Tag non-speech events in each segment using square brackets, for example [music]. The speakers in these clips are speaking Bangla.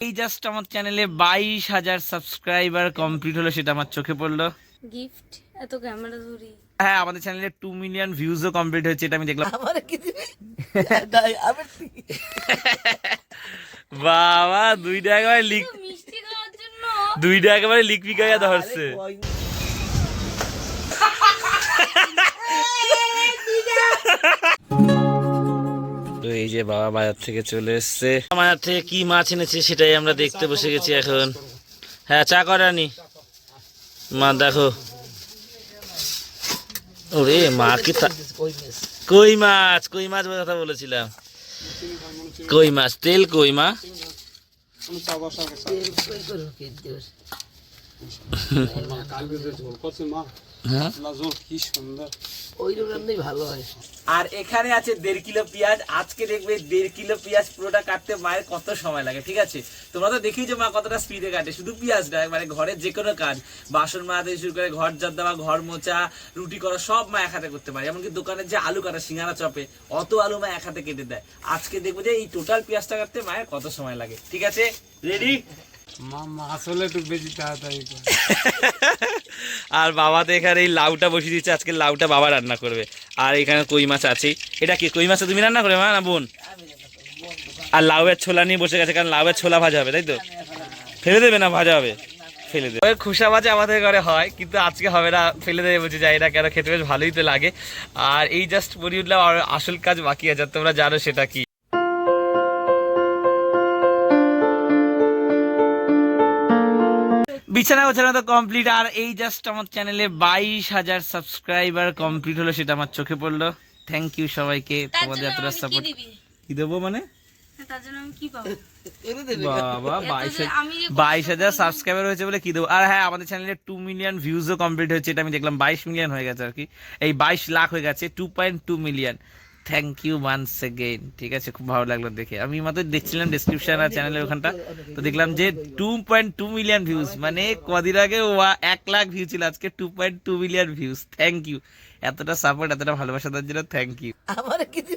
এই জাস্ট আমার চ্যানেলে বাইশ হাজার সাবস্ক্রাইবার কমপ্লিট হলো সেটা আমার চোখে পড়ল। গিফট এত ক্যামেরা ধরি। হ্যাঁ আমাদের চ্যানেলে টু মিলিয়ন ভিউজও কমপ্লিট হয়েছে এটা আমি দেখলাম। [laughs] আমার কি [laughs] বাবা দুইটা একেবারে লিক মিষ্টি খাওয়ার জন্য। দুইটা একেবারে লিক গাইয়া ধরছে। যে বাবা বাজার থেকে চলে এসছে। বাজার থেকে কি মাছ এনেছে সেটাই আমরা দেখতে বসে গেছি এখন। হ্যাঁ চা করানি মা দেখো। ওরে মা কি কই মাছ? কই মাছ কথা বলেছিলাম। কই মাছ? তেল কই মা হয়? আর এখানে আছে দেড় কিলো পেঁয়াজ। আজকে দেখবে দেড় কিলো পেঁয়াজ পুরোটা কাটতে মায়ের কত সময় লাগে ঠিক আছে? তোমরা তো দেখি যে মা কতটা স্পিডে কাটে। শুধু পেঁয়াজ নয় মানে ঘরের যে কোনো কাজ বাসন মাজা থেকে শুরু করে ঘর জাত দেওয়া ঘর মোচা রুটি করা সব মা এক হাতে করতে পারে। এমনকি দোকানের যে আলু কাটা সিঙ্গারা চপে অত আলু মা এক হাতে কেটে দেয়। আজকে দেখব যে এই টোটাল পেঁয়াজটা কাটতে মায়ের কত সময় লাগে ঠিক আছে? রেডি আর বাবা তো এখানে এই লাউটা বসিয়ে দিচ্ছে, আজকে লাউটা বাবা রান্না করবে। আর এখানে কই মাছ আছেই এটা কি? কই মাছ তুমি রান্না করবে, মা না বোন? আর লাউয়ের ছোলা নিয়ে বসে গেছে, কারণ লাউয়ের ছোলা ভাজা হবে, তাই তো? ফেলে দেবে না, ভাজা হবে? ফেলে দেবে। খুসা ভাজা আমাদের ঘরে হয়, কিন্তু আজকে হবে না, ফেলে দেবে বলছে, যাই এটা কেন, খেতে বেশ ভালোই তো লাগে। আর এই জাস্ট বলি উঠলাম, আর আসল কাজ বাকি আছে তোমরা জানো সেটা কি। বিছানা গোছানো তো কমপ্লিট আর এই জাস্ট আমার চ্যানেলে বাইশ হাজার সাবস্ক্রাইবার কমপ্লিট হলো সেটা আমার চোখে পড়ল। থ্যাংক ইউ সবাইকে তোমাদের এতটা সাপোর্ট কি দেবো? মানে? পাবো? বাবা বাইশ হাজার সাবস্ক্রাইবার হয়েছে বলে কি দেবো? আর হ্যাঁ আমাদের চ্যানেলে টু মিলিয়ন ভিউজও কমপ্লিট হয়েছে এটা আমি দেখলাম বাইশ মিলিয়ন হয়ে গেছে আর কি। এই বাইশ লাখ হয়ে গেছে two point two million thank you once again ঠিক আছে? খুব ভালো লাগল দেখে। আমি মাত্র দেখছিলাম ডিসক্রিপশন আর চ্যানেলের ওখানটা। তো দেখলাম যে two point two million views মানে কদিন আগে এক লাখ ভিউ ছিল আজকে two point two million views thank you এতটা সাপোর্ট এতটা ভালোবাসা দেওয়ার জন্য থ্যাংক ইউ আমার কি [laughs]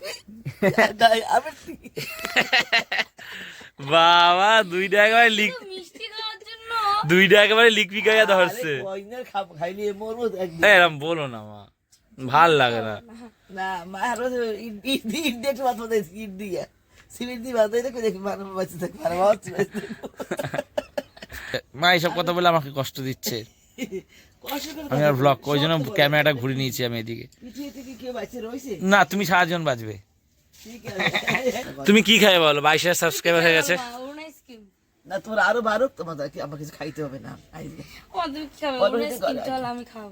বাবা দুইটা একেবারে লিক মিষ্টি খাওয়ার জন্য। দুইটা একেবারে লিকপি গাইয়া ধরছে। এরম বলো না মা। ভালো লাগে না। না মা আরও ইট ইট ইট দিয়ে একটু ভাত বাতাইছি ইট দিয়ে। সিমেন্ট দিয়ে বাতাই দেখো দেখি মানুষ বাঁচে থাকবে আর মা এইসব কথা বলে আমাকে কষ্ট দিচ্ছে। আমি আর ব্লগ ওই জন্য ক্যামেরাটা ঘুরে নিয়েছি আমি এদিকে। না তুমি সারাজন বাজবে তুমি কি খাবে বলো? বাইশ হাজার সাবস্ক্রাইবার হয়ে গেছে। না তোমার আরও বারো তোমার কি আমার কিছু খাইতে হবে না। ও তুমি খাবে আমি খাব।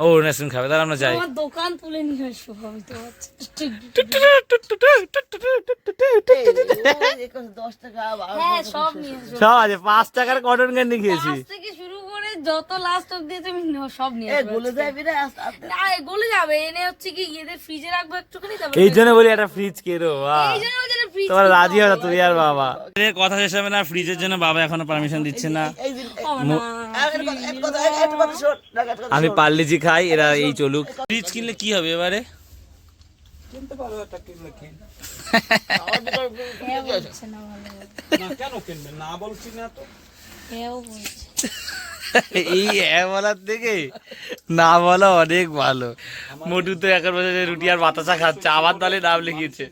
ও নেসিন খাবে তাহলে আমরা যাই। দোকান তুলে নিয়ে আসব আমি তো দশ টাকা বারো হ্যাঁ সব আছে পাঁচ টাকার কটন ক্যান্ডি খেয়েছি। থেকে শুরু করে যত লাস্ট অব্দি তুমি সব নিয়ে গলে যাবি না গলে যাবে এনে হচ্ছে কি এদের ফ্রিজে রাখব একটুখানি এই জন্য বলি একটা ফ্রিজ কেরো এই জন্য তোমার রাজি হবে না তুই আর বাবা। কথা শেষ হবে না ফ্রিজের জন্য বাবা এখনও পারমিশন দিচ্ছে না। এই দিন না এক কথা এক কথা শোন না এক কথা আমি পার্লেজি খাই এরা এই চলুক। ফ্রিজ কিনলে কি হবে এবারে? কিনতে পারো একটা কিনলে কিন। হ্যাঁ না বলছি তো। এই বলার থেকে না বলা অনেক ভালো। মোটু তো এখন বছর রুটি আর বাতাসা খাচ্ছে আবার তাহলে নাম লিখিয়েছে।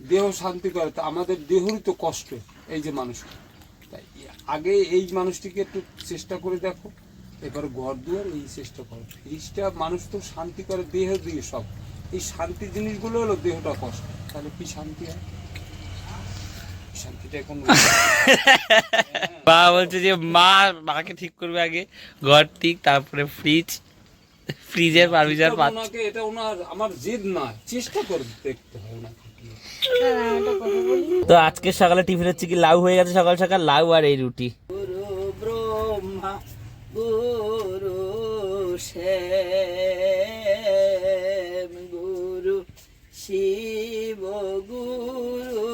দেহ শান্তি করে, তো আমাদের দেহরই তো কষ্ট এই যে মানুষ তাই আগে এই মানুষটিকে একটু চেষ্টা করে দেখো, এবার ঘর দুয়ার এই চেষ্টা করো। ফ্রিজটা মানুষ তো শান্তি করে, দেহ দিয়ে সব। এই শান্তি জিনিসগুলো হলো দেহটা কষ্ট। তাহলে কি শান্তি হয়? শান্তিটা এখন [laughs] বলছে যে মা, মাকে ঠিক করবে আগে, ঘর ঠিক, তারপরে ফ্রিজ ফ্রিজের পারমিশন পাচ্ছে। ওনাকে এটা ওনার আমার জেদ না চেষ্টা করে দেখতে হয় ওনাকে। তো আজকে সকালে টিফিন হচ্ছে কি লাউ হয়ে গেছে সকাল সকাল লাউ আর এই রুটি। গুরু শিব গুরু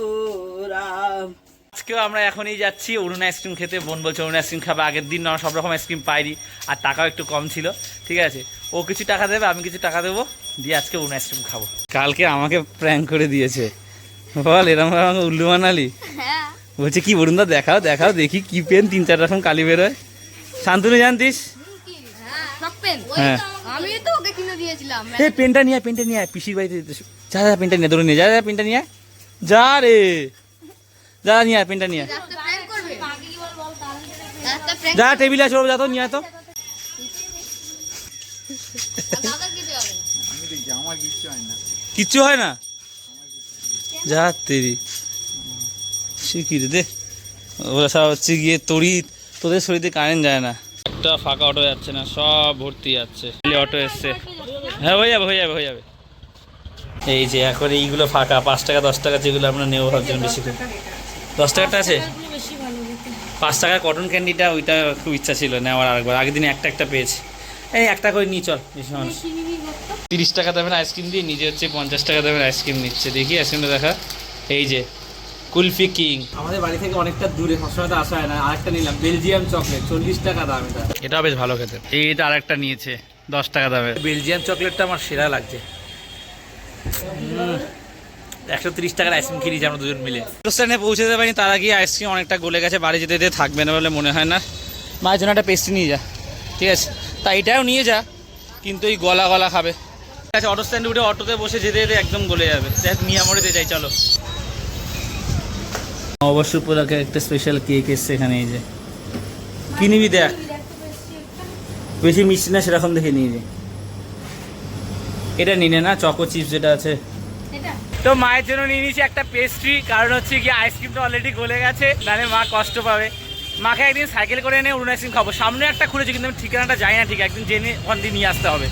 রাম। আজকেও আমরা এখনই যাচ্ছি অরুণ আইসক্রিম খেতে। বোন বলছে অরুণ আইসক্রিম খাবে আগের দিন না সব রকম আইসক্রিম পাইনি আর টাকাও একটু কম ছিল ঠিক আছে? ও কিছু টাকা দেবে আমি কিছু টাকা দেবো দিয়ে আজকে অরুণ আইসক্রিম খাব। কালকে আমাকে প্র্যাঙ্ক করে দিয়েছে। বল এরম আমাকে উল্লু বানালি? হ্যাঁ। বলছে কি বলুন দা দেখাও দেখাও দেখি কি পেন তিন চার রকম কালি বেরোয়। শান্তনু জানতিস? হ্যাঁ আমি তো ওকে কিনে দিয়েছিলাম। এই পেনটা নিয়ে পেনটা নিয়ে আয় পিসির বাড়িতে যা যা পেনটা নিয়ে ধরে নিয়ে যা যা পেনটা নিয়ে আয়। যা রে। যা নিয়ে আয় পেনটা নিয়ে যা টেবিলে আছে ওর যা তো নিয়ে তো দাদা কিছু হবে না কিচ্ছু হয় না। যা তেরি। সে রে দে ওরা সব হচ্ছে গিয়ে তড়ি, তোদের শরীরে কারেন্ট যায় না। একটা ফাঁকা অটো যাচ্ছে না, সব ভর্তি যাচ্ছে। অটো এসছে। হ্যাঁ হয়ে যাবে হয়ে যাবে হয়ে যাবে। এই যে এখন এইগুলো ফাঁকা, পাঁচ টাকা, দশ টাকা যেগুলো আমরা নেব ভাবছিলাম বেশি করে। দশ টাকাটা আছে? পাঁচ টাকার কটন ক্যান্ডিটা ওইটা খুব ইচ্ছা ছিল নেওয়ার আরেকবার। আগের দিন একটা একটা পেয়েছি। এই একটা করে নিয়ে চল। বেশি মানুষ তিরিশ টাকা দামের আইসক্রিম দিয়ে নিজে হচ্ছে পঞ্চাশ টাকা দামের আইসক্রিম নিচ্ছে। দেখি আইসক্রিমটা দেখা। এই যে কুলফি কিং। আমাদের বাড়ি থেকে অনেকটা দূরে সবসময় তো আসা হয় না। আরেকটা নিলাম বেলজিয়াম চকলেট চল্লিশ টাকা দাম এটা। এটাও বেশ ভালো খেতে। এইটা আরেকটা নিয়েছে দশ টাকা দামের বেলজিয়াম চকলেটটা আমার সেরা লাগছে। একশো তিরিশ টাকার আইসক্রিম কিনেছি আমরা দুজন মিলে। স্থানে পৌঁছে যেতে পারিনি তার আগে আইসক্রিম অনেকটা গলে গেছে বাড়ি যেতে যেতে থাকবে না বলে মনে হয় না। মায়ের জন্য একটা পেস্ট্রি নিয়ে যা। ঠিক আছে? তা এটাও নিয়ে যা কিন্তু এই গলা গলা খাবে। ঠিক আছে অটো স্ট্যান্ডে উঠে অটোতে বসে যেতে যেতে একদম গলে যাবে। দেখ নিয়ে মরেতে যাই চলো। অবশ্য উপলক্ষে একটা স্পেশাল কেক এসছে এখানে এই যে। কি নিবি দেখ? বেশি মিষ্টি না সেরকম দেখে নিয়ে যে এটা নিনে না চকো চিপস যেটা আছে। তো মায়ের জন্য নিয়ে নিয়েছি একটা পেস্ট্রি কারণ হচ্ছে কি আইসক্রিমটা অলরেডি গলে গেছে নাহলে মা কষ্ট পাবে। মাকে একদিন সাইকেল করে এনে অরুণ আইসক্রিম খাব। সামনে একটা খুলেছে, কিন্তু আমি ঠিকানাটা যাই না ঠিক। একদিন জেনে ওখান দিয়ে নিয়ে আসতে হবে।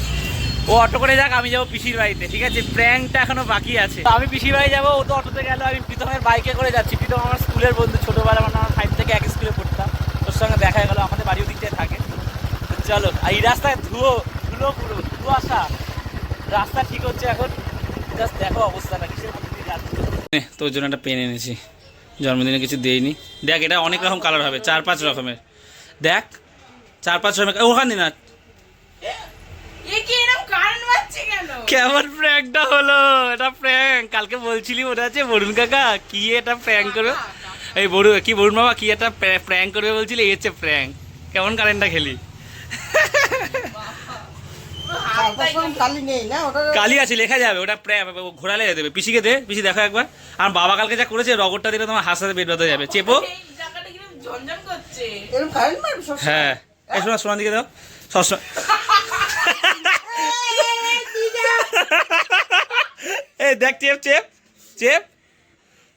ও অটো করে যাক, আমি যাব পিসির বাড়িতে, ঠিক আছে? প্র্যাঙ্কটা এখনও বাকি আছে। তো আমি পিসির বাড়ি যাব, ও তো অটোতে গেল, আমি প্রীতমের বাইকে করে যাচ্ছি। প্রীতম আমার স্কুলের বন্ধু ছোটোবেলা মানে আমার ফাইভ থেকে এক স্কুলে পড়তাম। ওর সঙ্গে দেখা গেলো, আমাদের বাড়ির দিকটায় থাকে। চলো এই রাস্তায় ধুয়ো, ধুলো পুরো আসা। রাস্তা ঠিক হচ্ছে এখন। জাস্ট দেখো অবস্থাটা, কিসের যাচ্ছে। তোর জন্য একটা পেন এনেছি। জন্মদিনে কিছু দেইনি। দেখ এটা অনেক রকম কালার হবে চার পাঁচ রকমের। দেখ চার পাঁচ রকমের ওখানে না। কেমন প্র্যাঙ্কটা হলো? এটা প্র্যাঙ্ক কালকে বলছিলি মনে আছে বরুণ কাকা? কি এটা প্র্যাঙ্ক করবে? এই বরুণ কি বরুণ বাবা কি একটা প্র্যাঙ্ক করবে বলছিলি? এই হচ্ছে প্র্যাঙ্ক কেমন কারেন্টটা খেলি? কালি নেই না? ওটা কালি আছে লেখা যাবে ওটা ঘোরালে দেবে। পিসিকে দে পিসি দেখো একবার। আর বাবা কালকে যা করেছে রগরটা দিলে তোমার হাসাতে বের হতে যাবে। চেপো। মারবে সব হ্যাঁ। এই শোনা দিকে দাও। সবসময় [laughs] এই দেখ চেপ চেপ চেপ।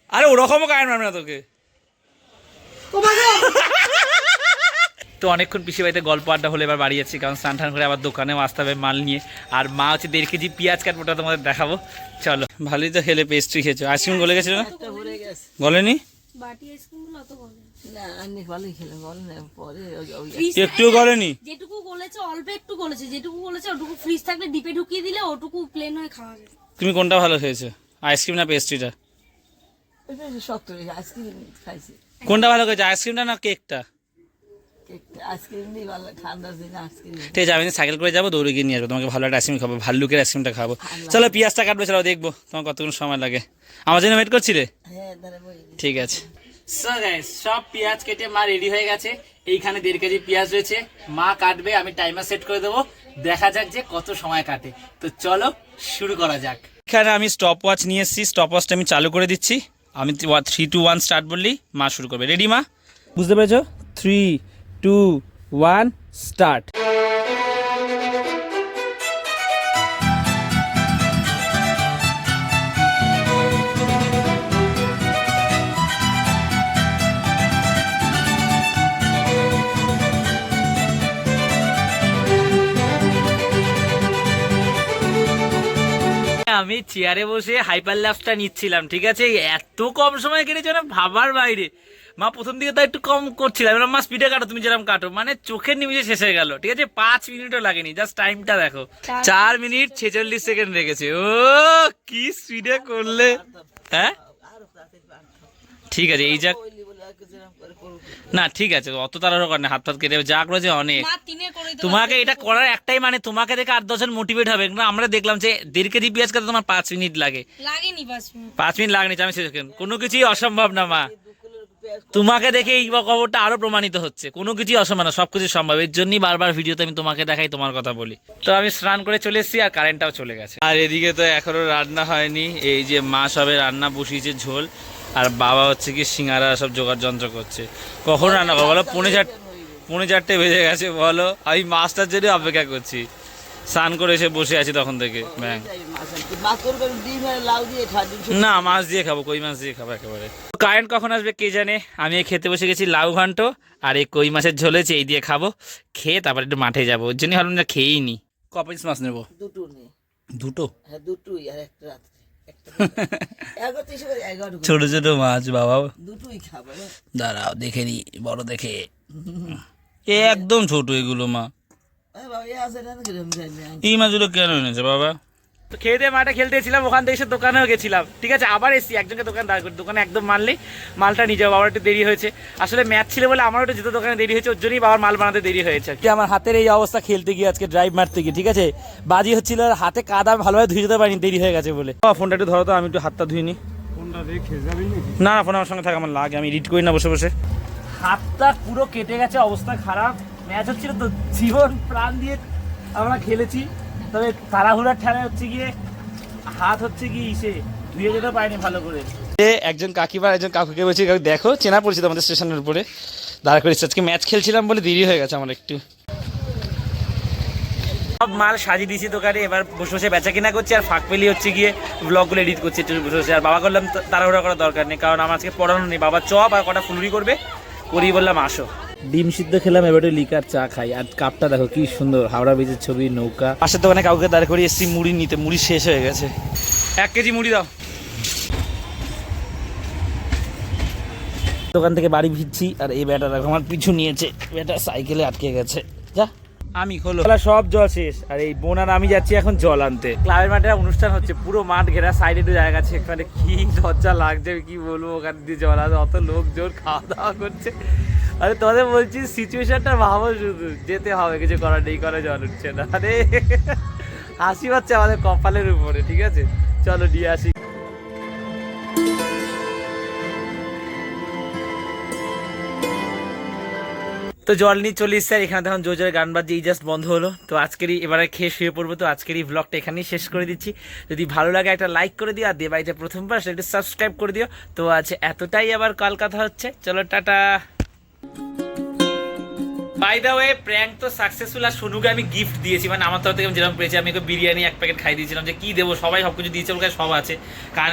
আরে ওরকমও কারেন্ট মারবে না তোকে। তো অনেকক্ষণ পিসি বাড়িতে গল্প আড্ডা হলে এবার বাড়ি যাচ্ছি কারণ স্নান টান করে আবার দোকানেও আসতে হবে মাল নিয়ে। আর মা হচ্ছে দেড় কেজি পেঁয়াজ কাটবোটা তোমাদের দেখাবো। চলো। ভালোই তো হেলে পেস্ট্রি খেয়েছো। আইসক্রিম গলে গেছিল? না একটা ভরে গেছে। গলেনি? বাটি আইসক্রিমগুলো অত গলে না। না আমি ভালোই খেলাম বল না পরে ওই- ওই- Freeze একটুও গলেনি? যেটুকু গলেছে অল্প একটু গলেছে যেটুকু গলেছে ওটুকু ফ্রিজ থাকলে ডিপে ঢুকিয়ে দিলে ওটুকু প্লেন হয়ে খাওয়া যায়। তুমি কোনটা ভালো খেয়েছো? আইসক্রিম না পেস্ট্রিটা কোনটা ভালো খেয়েছো আইসক্রিমটা না কেকটা ঠিক আছে আমি সাইকেল করে যাব দৌড়ে গিয়ে নিয়ে আসব। তোমাকে ভালো একটা আইসক্রিম খাব ভাল্লুকের আইসক্রিমটা খাব। চলো পেঁয়াজটা কাটবো চলো দেখব তোমার কতক্ষণ সময় লাগে। আমার জন্য ওয়েট করছিলে? হ্যাঁ ঠিক আছে। সব পেঁয়াজ কেটে মা রেডি হয়ে গেছে। এইখানে দেড় কেজি পেঁয়াজ রয়েছে। মা কাটবে আমি টাইমার সেট করে দেবো। দেখা যাক যে কত সময় কাটে। তো চলো শুরু করা যাক। এখানে আমি স্টপ ওয়াচ নিয়ে এসেছি। স্টপ ওয়াচটা আমি চালু করে দিচ্ছি। আমি থ্রি টু ওয়ান স্টার্ট বললেই মা শুরু করবে। রেডি মা? বুঝতে পেরেছ? Three two, one, start. আমি চেয়ারে বসে হাইপার ল্যাপসটা নিচ্ছিলাম, ঠিক আছে? এত কম সময় কেটেছে না ভাবার বাইরে। মা প্রথম দিকে তো একটু কম করছিলাম এবার মা স্পিডে কাটো তুমি যেরকম কাটো। মানে চোখের নিমিশে শেষ হয়ে গেল ঠিক আছে? পাঁচ মিনিটও লাগেনি জাস্ট টাইমটা দেখো। চার মিনিট ছেচল্লিশ সেকেন্ড রেখেছে। ও কি স্পিডে করলে? হ্যাঁ? ঠিক আছে এই যাক। না ঠিক আছে অত তাড়াহুড়ো করে না হাত ফাত কেটে যা করেছে অনেক। তোমাকে এটা করার একটাই মানে তোমাকে দেখে আট দশজন মোটিভেট হবে। না আমরা দেখলাম যে দেড় কেজি পেঁয়াজ কাটতে তোমার পাঁচ মিনিট লাগে। পাঁচ মিনিট। লাগেনি আমি শেষ করি। কোনো কিছুই অসম্ভব না মা। তোমাকে দেখে এই খবরটা আরও প্রমাণিত হচ্ছে। কোনো কিছুই অসম্ভব না, সবকিছু সম্ভব। এর জন্যই বারবার ভিডিওতে আমি তোমাকে দেখাই, তোমার কথা বলি। তো আমি স্নান করে চলে এসেছি আর কারেন্টটাও চলে গেছে। আর এদিকে তো এখনও রান্না হয়নি, এই যে মা সবে রান্না বসিয়েছে ঝোল, আর বাবা হচ্ছে কি সিঙ্গারা সব জোগাড় যন্ত্র করছে। কখন রান্না করব বলো? পৌনে চার পৌনে চারটে বেজে গেছে, বলো। আমি মাছটার জন্য অপেক্ষা করছি। স্নান করে এসে বসে আছি তখন থেকে ব্যাং। না মাছ দিয়ে খাব কই মাছ দিয়ে খাব একেবারে। কারেন্ট কখন আসবে কে জানে? আমি খেতে বসে গেছি লাউ ঘন্ট আর এই কই মাছের ঝোলেছে এই দিয়ে খাব। খেয়ে তারপর একটু মাঠে যাব ওর জন্য ভাবলাম না খেয়েই নি। ক পিস মাছ নেব? দুটো। দুটো হ্যাঁ দুটোই আর একটা [laughs] এগারো করে। ছোট ছোট মাছ বাবা দুটোই খাব। দাঁড়াও দেখে নি বড় দেখে। এ একদম ছোট এগুলো মা। এই মাছগুলো কেন এনেছে বাবা? তো খেয়ে দিয়ে মাঠে খেলতে ছিলাম ওখান থেকে এসে দোকানেও গেছিলাম। ঠিক আছে আবার এসছি একজনকে দোকান দাঁড় করে দোকানে একদম মানলে মালটা নিয়ে যাব বাবার একটু দেরি হয়েছে। আসলে ম্যাচ ছিল বলে আমারও একটু যেতে দোকানে দেরি হয়েছে ওর জন্যই বাবার মাল বানাতে দেরি হয়েছে কি। আমার হাতের এই অবস্থা খেলতে গিয়ে আজকে ড্রাইভ মারতে গিয়ে ঠিক আছে? বাজি হচ্ছিল আর হাতে কাদা ভালোভাবে ধুয়ে যেতে পারিনি দেরি হয়ে গেছে বলে। ফোনটা একটু ধরো তো আমি একটু হাতটা ধুইনি না না ফোন আমার সঙ্গে থাকে আমার লাগে আমি এডিট করি না বসে বসে। হাতটা পুরো কেটে গেছে অবস্থা খারাপ। ম্যাচ হচ্ছিল তো জীবন প্রাণ দিয়ে আমরা খেলেছি। তবে তাড়াহুড়ার ঠেলা হচ্ছে গিয়ে হাত হচ্ছে কি ইসে ধুয়ে যেতে পারিনি ভালো করে। একজন কাকিবার একজন কাকুকে বলছি কাকু দেখো চেনা পরিচিত আমাদের স্টেশনের উপরে। দাঁড়া করেছি আজকে ম্যাচ খেলছিলাম বলে দেরি হয়ে গেছে আমার একটু। সব মাল সাজিয়ে দিয়েছি দোকানে এবার বসে বসে বেচা কিনা করছি আর ফাঁক পেলি হচ্ছে গিয়ে ব্লগগুলো এডিট করছি একটু বসে বসে। আর বাবা করলাম তাড়াহুড়া করার দরকার নেই কারণ আমার আজকে পড়ানো নেই। বাবা চপ আর কটা ফুলুরি করবে করি বললাম আসো। ডিম সিদ্ধ খেলাম এবারে লিকার চা খাই। আর কাপটা দেখো কি সুন্দর হাওড়া ব্রিজের ছবি নৌকা। পাশের দোকানে কাউকে দাঁড় করিয়ে এসেছি মুড়ি নিতে মুড়ি শেষ হয়ে গেছে। এক কেজি মুড়ি দাও। দোকান থেকে বাড়ি ফিরছি আর এই ব্যাটা দেখো আমার পিছু নিয়েছে। ব্যাটা সাইকেলে আটকে গেছে। যা। আমি খোলো। সব জল শেষ আর এই বোন আর আমি যাচ্ছি এখন জল আনতে। ক্লাবের মাঠে অনুষ্ঠান হচ্ছে পুরো মাঠ ঘেরা সাইডে একটু জায়গা আছে এখানে কি লজ্জা লাগছে কি বলব ওখান দিয়ে জল আছে অত লোকজন খাওয়া দাওয়া করছে। আরে তোদের বলছি সিচুয়েশনটা ভাবো শুধু। যেতে হবে, কিছু করার নেই করে জল উঠছে না। আরে, হাসি পাচ্ছে আমাদের কপালের উপরে, ঠিক আছে? চলো, নিয়ে আসি। তো জল নিয়ে চলে আর এখানে তখন জোর জোরে গান এই জাস্ট বন্ধ হলো। তো আজকেরই, এবারে খেয়ে শুয়ে পড়ব, তো আজকের এই ব্লগটা এখানেই শেষ করে দিচ্ছি। যদি ভালো লাগে, একটা লাইক করে দিও, আর দেবাইতে প্রথমবার, সেটা সাবস্ক্রাইব করে দিও। তো আজ এতটাই আবার কলকাতা হচ্ছে। চলো, tata! By the way prank তো সাকসেসফুল আর সোনুকে আমি গিফট দিয়েছি। মানে আমার তরফ থেকে যেরকম পেয়েছি, আমি ওকে বিরিয়ানি এক প্যাকেট খাই দিয়েছিলাম যে কি দেবো, সবাই সব কিছু দিয়েছে ওর কাছে সব আছে। কারণ